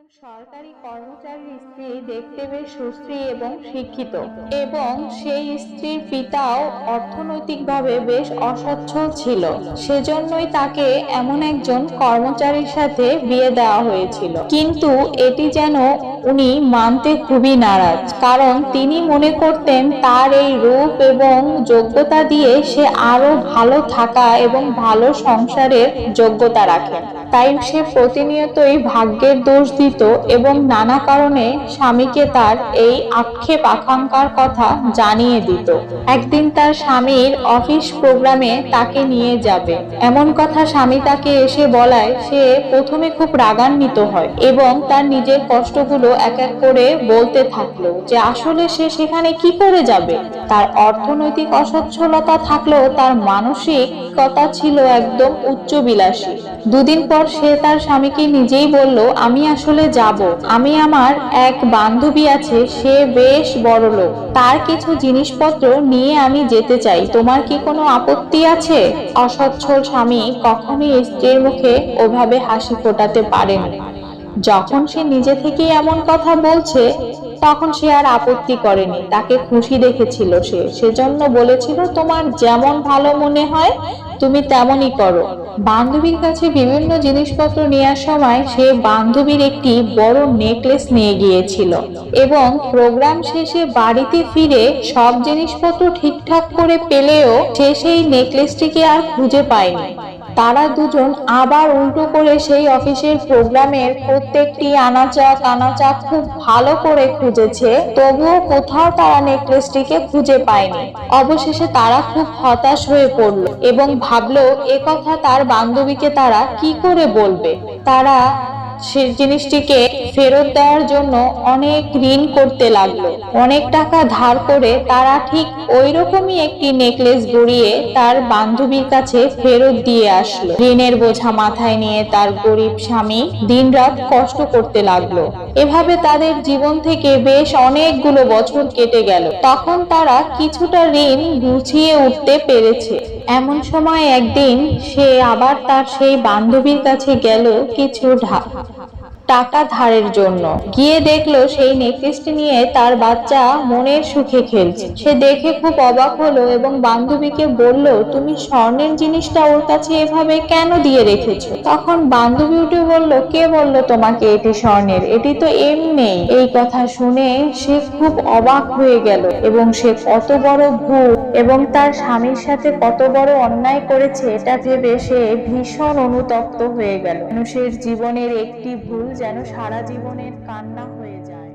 একজন সরকারি কর্মচারীর স্ত্রী দেখতে বেশ সুশ্রী এবং শিক্ষিত এবং সেই স্ত্রীর পিতাও অর্থনৈতিকভাবে বেশ অসচ্ছল ছিল। সেজন্যই তাকে এমন একজন কর্মচারীর সাথে বিয়ে দেওয়া হয়েছিল। কিন্তু এটি যেন উনি মানতে খুবই নারাজ, কারণ তিনি মনে করতেন তার এই রূপ এবং যোগ্যতা দিয়ে সে আরও ভালো থাকা এবং ভালো সংসারের যোগ্যতা রাখেন তাই সে প্রতিনিয়তই ভাগ্যের দোষ দিত এবং নানা কারণে স্বামীকে তার এই আক্ষেপ আকাঙ্ক্ষার কথা জানিয়ে দিত। একদিন তার স্বামীর অফিস প্রোগ্রামে তাকে নিয়ে যাবে। এমন কথা স্বামী তাকে এসে বলায়, সে প্রথমে খুব রাগান্বিত হয় এবং তার নিজের কষ্টগুলো এক এক করে বলতে থাকল যে, আসলে সে সেখানে কি করে যাবে? তার অর্থনৈতিক অসচ্ছলতা থাকলেও তার মানসিকতা ছিল একদম উচ্চবিলাসী। দুদিন পর সে তার স্বামীকে নিজেই বলল, আমি আসলে যাব। আমি আমার এক বান্ধবী আছে, সে বেশ বড় লোক। তার কিছু জিনিসপত্র নিয়ে আমি যেতে চাই। তোমার কি কোনো আপত্তি আছে? অসচ্ছল স্বামী কখনোই স্ত্রীর মুখে ওভাবে হাসি ফোটাতে পারেনি। যখন সে নিজে থেকে এমন কথা বলছে, তখন সে আর আপত্তি করেনি। তাকে খুশি দেখেছিল সে। সেজন্য বলেছিল, তোমার যেমন ভালো মনে হয়, তুমি তেমনই করো। বান্ধবীর কাছে বিভিন্ন জিনিসপত্র নেওয়ার সময় সে বান্ধবীর একটি বড় নেকলেস নিয়ে গিয়েছিল এবং প্রোগ্রাম শেষে বাড়িতে ফিরে সব জিনিসপত্র ঠিকঠাক করে পেলেও সে সেই নেকলেসটিকে আর খুঁজে পায়নি। তারা দুজন আবার উল্টো করে সেই অফিসের প্রোগ্রামের প্রত্যেকটি আনাচা কানাচা খুব ভালো করে খুঁজেছে, তবুও কোথাও তারা নেকলেসটিকে খুঁজে পায়নি। অবশেষে তারা খুব হতাশ হয়ে পড়ল এবং ভাবলো কথা তার বান্ধবীকে তারা কি করে বলবে? তারা সে জিনিসটিকে ফেরত দেওয়ার জন্য অনেক ঋণ করতে লাগল। অনেক টাকা ধার করে তারা ঠিক ওই রকমই একটি নেকলেস গড়িয়ে তার বান্ধবীর কাছে ফেরত দিয়ে আসলো। ঋণের বোঝা মাথায় নিয়ে তার গরিব স্বামী দিনরাত কষ্ট করতে লাগল। এভাবে তাদের জীবন থেকে বেশ অনেকগুলো বছর কেটে গেল। তখন তারা কিছুটা ঋণ গুছিয়ে উঠতে পেরেছে। এমন সময় একদিন সে আবার তার সেই বান্ধবীর কাছে গেল কিছু টাকা ধারের জন্য। গিয়ে দেখল সেই নেকলেসটি নিয়ে তার বাচ্চা মনের সুখে খেলছে। সে দেখে খুব অবাক হলো এবং বান্ধবীকে বলল, তুমি স্বর্ণের জিনিসটা ওর কাছে এভাবে কেন দিয়ে রেখেছো? তখন বান্ধবী উঠে বলল, কে বলল তোমাকে এটি স্বর্ণের? এটি তো এমনি এই কথা শুনে সে খুব অবাক হয়ে গেল এবং সে কত বড় ভুল এবং তার স্বামীর সাথে কত বড় অন্যায় করেছে, এটা ভেবে সে ভীষণ অনুতপ্ত হয়ে গেল। মানুষের জীবনের একটি ভুল যেন সারা জীবনের কান্না হয়ে যায়।